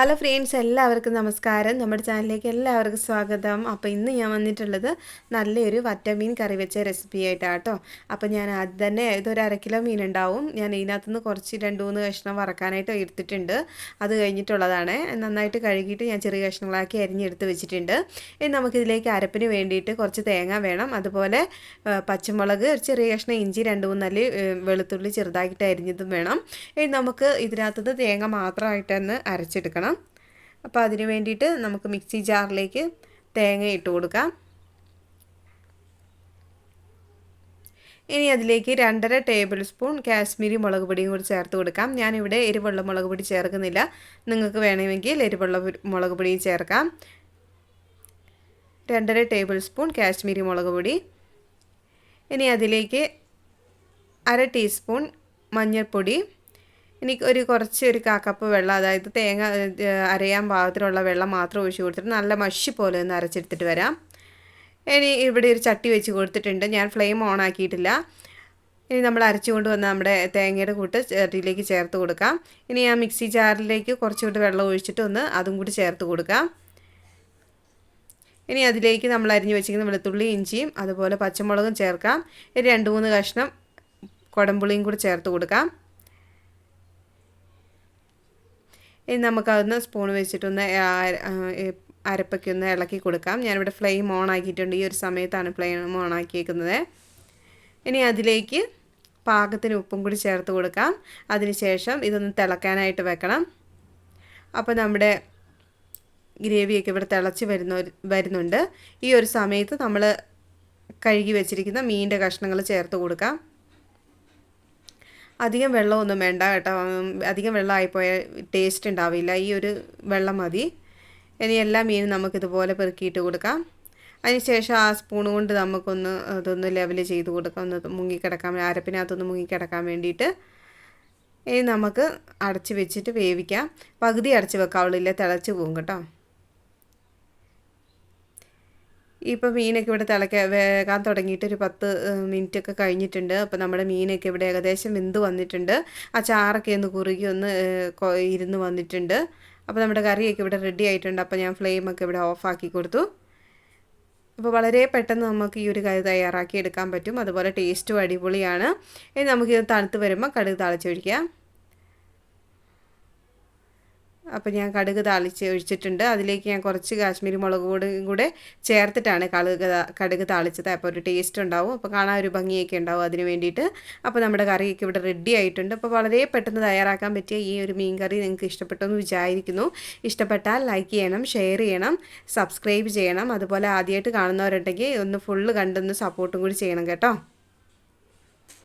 Hello friends എല്ലാവർക്കും നമസ്കാരം. നമ്മുടെ ചാനലിലേക്ക് എല്ലാവർക്കും സ്വാഗതം. അപ്പോൾ ഇന്ന് ഞാൻ വന്നിട്ടുള്ളത് നല്ലൊരു വറ്റമീൻ കറി വെച്ച റെസിപ്പി ആയിട്ടാണ് കേട്ടോ അപ്പോൾ ഞാൻ ആദ്യം തന്നെ ഇതൊരു അര കിലോ മീൻ ഉണ്ടാവും. ഞാൻ ഇതിനകത്തുനിന്ന് കുറച്ച് രണ്ട് മൂന്ന് കഷ്ണം വറക്കാനായിട്ട് എടുത്തിട്ടുണ്ട്. അത് കഴിഞ്ഞിട്ടുള്ളതാണ്. നന്നായിട്ട് കഴുകിയിട്ട് ഞാൻ ചെറിയ കഷ്ണങ്ങളാക്കി അരിഞ്ഞെടുത്ത് വെച്ചിട്ടുണ്ട്. ഇനി നമുക്കിതിലേക്ക് അരപ്പിന് വേണ്ടിയിട്ട് കുറച്ച് തേങ്ങ വേണം. അതുപോലെ പച്ചമുളക് ഒരു ചെറിയ കഷ്ണം ഇഞ്ചി രണ്ട് മൂന്നല്ലി വെളുത്തുള്ളി ചെറുതാക്കിയിട്ട് അരിഞ്ഞതും വേണം. ഇനി നമുക്ക് ഇതിനകത്തത് തേങ്ങ മാത്രമായിട്ടൊന്ന് അരച്ചെടുക്കണം. അപ്പോൾ അതിന് വേണ്ടിയിട്ട് നമുക്ക് മിക്സി ജാറിലേക്ക് തേങ്ങ ഇട്ട് കൊടുക്കാം. ഇനി അതിലേക്ക് രണ്ടര ടേബിൾ സ്പൂൺ കാശ്മീരി മുളക് പൊടിയും കൂടി ചേർത്ത് കൊടുക്കാം. ഞാനിവിടെ എരിവെള്ള മുളക് പൊടി ചേർക്കുന്നില്ല. നിങ്ങൾക്ക് വേണമെങ്കിൽ എരിവെള്ള മുളക് പൊടിയും ചേർക്കാം. രണ്ടര ടേബിൾ സ്പൂൺ കാശ്മീരി മുളക് പൊടി. ഇനി അതിലേക്ക് അര ടീസ്പൂൺ മഞ്ഞൾപ്പൊടി. ഇനി ഒരു കുറച്ച് ഒരു കാക്കപ്പ് വെള്ളം അതായത് തേങ്ങ അരയാൻ പാകത്തിലുള്ള വെള്ളം മാത്രം ഒഴിച്ച് കൊടുത്തിട്ട് നല്ല മഷി പോലെ ഒന്ന് അരച്ചെടുത്തിട്ട് വരാം. ഇനി ഇവിടെ ഒരു ചട്ടി വെച്ച് കൊടുത്തിട്ടുണ്ട്. ഞാൻ ഫ്ലെയിം ഓൺ ആക്കിയിട്ടില്ല. ഇനി നമ്മൾ അരച്ചുകൊണ്ട് വന്ന നമ്മുടെ തേങ്ങയുടെ കൂട്ട് ചട്ടിയിലേക്ക് ചേർത്ത് കൊടുക്കാം. ഇനി ആ മിക്സി ജാറിലേക്ക് കുറച്ചുകൂടി വെള്ളം ഒഴിച്ചിട്ട് ഒന്ന് അതും കൂടി ചേർത്ത് കൊടുക്കാം. ഇനി അതിലേക്ക് നമ്മൾ അരിഞ്ഞു വെച്ചിരിക്കുന്ന വെളുത്തുള്ളി ഇഞ്ചിയും അതുപോലെ പച്ചമുളകും ചേർക്കാം. രണ്ട് മൂന്ന് കഷ്ണം കുടംപുളിയും കൂടി ചേർത്ത് കൊടുക്കാം. ഇനി നമുക്കതൊന്ന് സ്പൂൺ വെച്ചിട്ടൊന്ന് അരപ്പൊക്കെ ഒന്ന് ഇളക്കി കൊടുക്കാം. ഞാനിവിടെ ഫ്ലെയിം ഓൺ ആക്കിയിട്ടുണ്ട്. ഈ ഒരു സമയത്താണ് ഫ്ലെയിം ഓൺ ആക്കിയേക്കുന്നത്. ഇനി അതിലേക്ക് പാകത്തിന് ഉപ്പും കൂടി ചേർത്ത് കൊടുക്കാം. അതിനുശേഷം ഇതൊന്ന് തിളക്കാനായിട്ട് വെക്കണം. അപ്പോൾ നമ്മുടെ ഗ്രേവിയൊക്കെ ഇവിടെ തിളച്ച് വരുന്ന വരുന്നുണ്ട്. ഈ ഒരു സമയത്ത് നമ്മൾ കഴുകി വെച്ചിരിക്കുന്ന മീനിന്റെ കഷ്ണങ്ങൾ ചേർത്ത് കൊടുക്കാം. അധികം വെള്ളമൊന്നും വേണ്ട കേട്ടോ. അധികം വെള്ളമായിപ്പോയാൽ ടേസ്റ്റ് ഉണ്ടാവില്ല. ഈ ഒരു വെള്ളം മതി. ഇനി എല്ലാ മീനും നമുക്കിതുപോലെ പെറുക്കിയിട്ട് കൊടുക്കാം. അതിനുശേഷം ആ സ്പൂൺ കൊണ്ട് നമുക്കൊന്ന് അതൊന്ന് ലെവൽ ചെയ്ത് കൊടുക്കാം. ഒന്ന് മുങ്ങിക്കിടക്കാൻ അരപ്പിനകത്തൊന്ന് മുങ്ങിക്കിടക്കാൻ വേണ്ടിയിട്ട്. ഇനി നമുക്ക് അടച്ച് വെച്ചിട്ട് വേവിക്കാം. പകുതി അടച്ച് വെക്കാവുള്ളില്ല തിളച്ച് പോകും കേട്ടോ. ഇപ്പോൾ മീനൊക്കെ ഇവിടെ തിളയ്ക്കാൻ വേകാൻ തുടങ്ങിയിട്ട് ഒരു പത്ത് മിനിറ്റ് ഒക്കെ കഴിഞ്ഞിട്ടുണ്ട്. അപ്പോൾ നമ്മുടെ മീനൊക്കെ ഇവിടെ ഏകദേശം വെന്ത് വന്നിട്ടുണ്ട്. ആ ചാറൊക്കെ ഒന്ന് കുറുകി ഒന്ന് ഇരുന്ന് വന്നിട്ടുണ്ട്. അപ്പോൾ നമ്മുടെ കറിയൊക്കെ ഇവിടെ റെഡി ആയിട്ടുണ്ട്. അപ്പോൾ ഞാൻ ഫ്ലെയിമൊക്കെ ഇവിടെ ഓഫാക്കി കൊടുത്തു. അപ്പോൾ വളരെ പെട്ടെന്ന് നമുക്ക് ഈ ഒരു കറി തയ്യാറാക്കി എടുക്കാൻ പറ്റും. അതുപോലെ ടേസ്റ്റും അടിപൊളിയാണ്. ഇനി നമുക്കിത് തണുത്ത് വരുമ്പോൾ കടുക് തളിച്ചൊഴിക്കാം അപ്പോൾ ഞാൻ കടുക് താളിച്ച് ഒഴിച്ചിട്ടുണ്ട്. അതിലേക്ക് ഞാൻ കുറച്ച് കാശ്മീരി മുളക് പൊടിയും കൂടെ ചേർത്തിട്ടാണ് കടുക് കടുക് താളിച്ചത്. അപ്പോൾ ഒരു ടേസ്റ്റ് ഉണ്ടാവും. അപ്പോൾ കാണാൻ ഒരു ഭംഗിയൊക്കെ ഉണ്ടാവും അതിന് വേണ്ടിയിട്ട്. അപ്പോൾ നമ്മുടെ കറിയൊക്കെ ഇവിടെ റെഡി ആയിട്ടുണ്ട്. അപ്പോൾ വളരെ പെട്ടെന്ന് തയ്യാറാക്കാൻ പറ്റിയ ഈ ഒരു മീൻ കറി നിങ്ങൾക്ക് ഇഷ്ടപ്പെട്ടെന്ന് വിചാരിക്കുന്നു. ഇഷ്ടപ്പെട്ടാൽ ലൈക്ക് ചെയ്യണം ഷെയർ ചെയ്യണം സബ്സ്ക്രൈബ് ചെയ്യണം. അതുപോലെ ആദ്യമായിട്ട് കാണുന്നവരുണ്ടെങ്കിൽ ഒന്ന് ഫുള്ള് കണ്ടൊന്ന് സപ്പോർട്ടും കൂടി ചെയ്യണം കേട്ടോ.